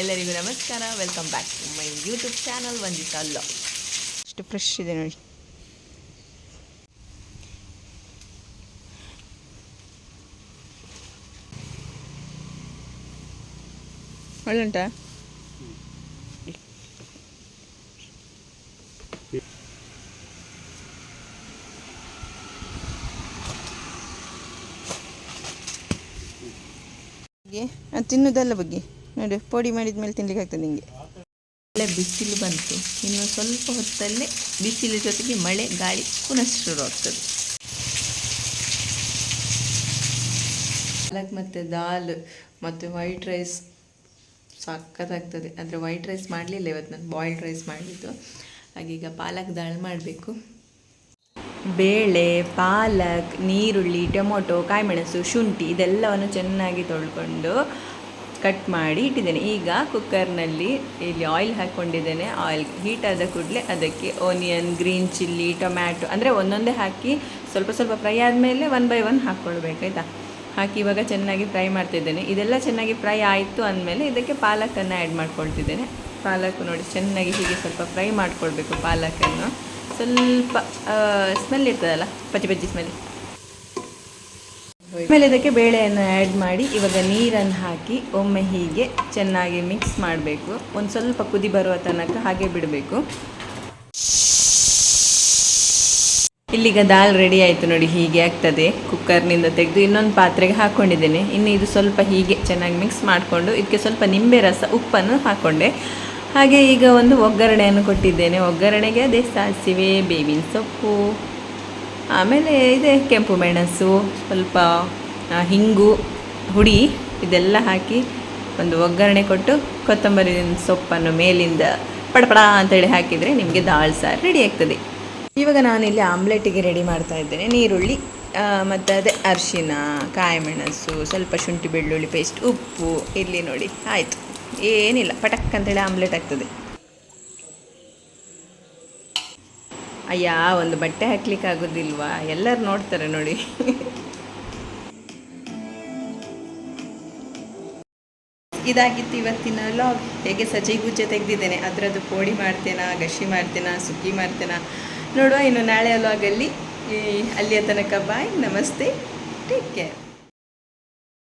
ಎಲ್ಲರಿಗೂ ನಮಸ್ಕಾರ. Welcome back to my YouTube channel ಒಂದಿತ ಅಲ್ಲ ಫ್ರೆಶ್ ಇದೆ ನೋಡಿ. ಒಳ್ಳೆ ಉಂಟಾ ಬಗ್ಗೆ ಅದು ತಿನ್ನೋದಲ್ಲ ಬಗ್ಗೆ? ನೋಡಿ, ಪೊಡಿ ಮಾಡಿದ ಮೇಲೆ ತಿನ್ಲಿಕ್ಕೆ ಆಗ್ತದೆ ನಿಮಗೆ ಒಳ್ಳೆ ಬಿಸಿಲು ಬಂತು. ಇನ್ನು ಸ್ವಲ್ಪ ಹೊತ್ತಲ್ಲೇ ಬಿಸಿಲು ಜೊತೆಗೆ ಮಳೆ, ಗಾಳಿ ಪುನಃ ಶುರು ಆಗ್ತದೆ. ಪಾಲಕ್ ಮತ್ತು ದಾಲ್ ಮತ್ತು ವೈಟ್ ರೈಸ್ ಸಖತ್ತಾಗ್ತದೆ ಅಂದರೆ ವೈಟ್ ರೈಸ್ ಮಾಡಲಿಲ್ಲ ಇವತ್ತು ನಾನು ಬಾಯ್ಲ್ಡ್ ರೈಸ್ ಮಾಡಿದ್ದು. ಹಾಗೀಗ ಪಾಲಕ್ ದಾಲ್ ಮಾಡಬೇಕು. ಬೇಳೆ, ಪಾಲಕ್, ನೀರುಳ್ಳಿ, ಟೊಮೊಟೊ, ಕಾಯಿಮೆಣಸು, ಶುಂಠಿ ಇದೆಲ್ಲವನ್ನು ಚೆನ್ನಾಗಿ ತೊಳ್ಕೊಂಡು ಕಟ್ ಮಾಡಿ ಇಟ್ಟಿದ್ದೇನೆ. ಈಗ ಕುಕ್ಕರ್ನಲ್ಲಿ ಇಲ್ಲಿ ಆಯಿಲ್ ಹಾಕ್ಕೊಂಡಿದ್ದೇನೆ. ಆಯಿಲ್ ಹೀಟ್ ಆದ ಕೂಡಲೇ ಅದಕ್ಕೆ ಓನಿಯನ್ ಗ್ರೀನ್ ಚಿಲ್ಲಿ, ಟೊಮ್ಯಾಟೊ ಅಂದರೆ ಒಂದೊಂದೇ ಹಾಕಿ ಸ್ವಲ್ಪ ಸ್ವಲ್ಪ ಫ್ರೈ ಆದಮೇಲೆ ಒನ್ ಬೈ ಒನ್ ಹಾಕ್ಕೊಳ್ಬೇಕಾಯ್ತಾ ಹಾಕಿ ಇವಾಗ ಚೆನ್ನಾಗಿ ಫ್ರೈ ಮಾಡ್ತಿದ್ದೇನೆ. ಇದೆಲ್ಲ ಚೆನ್ನಾಗಿ ಫ್ರೈ ಆಯಿತು ಅಂದಮೇಲೆ ಇದಕ್ಕೆ ಪಾಲಕನ್ನು ಆ್ಯಡ್ ಮಾಡ್ಕೊಳ್ತಿದ್ದೇನೆ. ಪಾಲಕ್ ನೋಡಿ ಚೆನ್ನಾಗಿ ಹೀಗೆ ಸ್ವಲ್ಪ ಫ್ರೈ ಮಾಡ್ಕೊಳ್ಬೇಕು ಪಾಲಕನ್ನು. ಸ್ವಲ್ಪ ಸ್ಮೆಲ್ ಇರ್ತದಲ್ಲ ಪಚ್ಚಿ ಪಚ್ಚಿ ಸ್ಮೆಲ್ ಆಮೇಲೆ ಇದಕ್ಕೆ ಬೇಳೆಯನ್ನು ಆ್ಯಡ್ ಮಾಡಿ ಇವಾಗ ನೀರನ್ನು ಹಾಕಿ ಒಮ್ಮೆ ಹೀಗೆ ಚೆನ್ನಾಗಿ ಮಿಕ್ಸ್ ಮಾಡಬೇಕು. ಒಂದು ಸ್ವಲ್ಪ ಕುದಿ ಬರುವ ತನಕ ಹಾಗೆ ಬಿಡಬೇಕು. ಇಲ್ಲಿಗ ದಾಲ್ ರೆಡಿ ಆಯಿತು ನೋಡಿ, ಹೀಗೆ ಆಗ್ತದೆ. ಕುಕ್ಕರ್ನಿಂದ ತೆಗೆದು ಇನ್ನೊಂದು ಪಾತ್ರೆಗೆ ಹಾಕ್ಕೊಂಡಿದ್ದೇನೆ ಇನ್ನು ಇದು ಸ್ವಲ್ಪ ಹೀಗೆ ಚೆನ್ನಾಗಿ ಮಿಕ್ಸ್ ಮಾಡಿಕೊಂಡು, ಇದಕ್ಕೆ ಸ್ವಲ್ಪ ನಿಂಬೆ ರಸ, ಉಪ್ಪನ್ನು ಹಾಕ್ಕೊಂಡೆ ಹಾಗೆ ಈಗ ಒಂದು ಒಗ್ಗರಣೆಯನ್ನು ಕೊಟ್ಟಿದ್ದೇನೆ. ಒಗ್ಗರಣೆಗೆ ಅದೇ ಸಾಸಿವೆ, ಬೇವಿನ ಸೊಪ್ಪು. ಆಮೇಲೆ ಇದೆ ಕೆಂಪು ಮೆಣಸು, ಸ್ವಲ್ಪ ಹಿಂಗು, ಹುಡಿ, ಇದೆಲ್ಲ ಹಾಕಿ ಒಂದು ಒಗ್ಗರಣೆ ಕೊಟ್ಟು ಕೊತ್ತಂಬರಿ ಸೊಪ್ಪನ್ನು ಮೇಲಿಂದ ಪಡಪಡ ಅಂತೇಳಿ ಹಾಕಿದರೆ ನಿಮಗೆ ದಾಲ್ ಸಾರು ರೆಡಿ ಆಗ್ತದೆ. ಇವಾಗ ನಾನಿಲ್ಲಿ ಆಮ್ಲೆಟಿಗೆ ರೆಡಿ ಮಾಡ್ತಾ ಇದ್ದೇನೆ. ನೀರುಳ್ಳಿ ಮತ್ತು ಅದೇ ಅರಿಶಿನ ಕಾಯಿಮೆಣಸು ಸ್ವಲ್ಪ ಶುಂಠಿ ಬೆಳ್ಳುಳ್ಳಿ ಪೇಸ್ಟ್ ಉಪ್ಪು, ಇಲ್ಲಿ ನೋಡಿ, ಆಯಿತು. ಏನಿಲ್ಲ, ಪಟಕ್ ಅಂತೇಳಿ ಆಮ್ಲೆಟ್ ಆಗ್ತದೆ. ಅಯ್ಯ, ಒಂದು ಬಟ್ಟೆ ಹಾಕ್ಲಿಕ್ಕೆ ಆಗೋದಿಲ್ವಾ ಎಲ್ಲರೂ ನೋಡ್ತಾರೆ ನೋಡಿ. ಇದಾಗಿತ್ತು ಇವತ್ತಿನ ಲಾಗ್ ಹೇಗೆ ಸಜ್ಜೆ ಗುಜ್ಜೆ ತೆಗೆದಿದ್ದೇನೆ. ಅದರದ್ದು ಪೋಡಿ ಮಾಡ್ತೇನಾ ಗಶಿ ಮಾಡ್ತೇನಾ, ಸುಗ್ಗಿ ಮಾಡ್ತೇನಾ? ನೋಡುವ ಇನ್ನು ನಾಳೆ ಲಾಗಲ್ಲಿ ಅಲ್ಲಿಯ ತನಕ ಬಾಯ್, ನಮಸ್ತೆ ಟೇಕ್ ಕೇರ್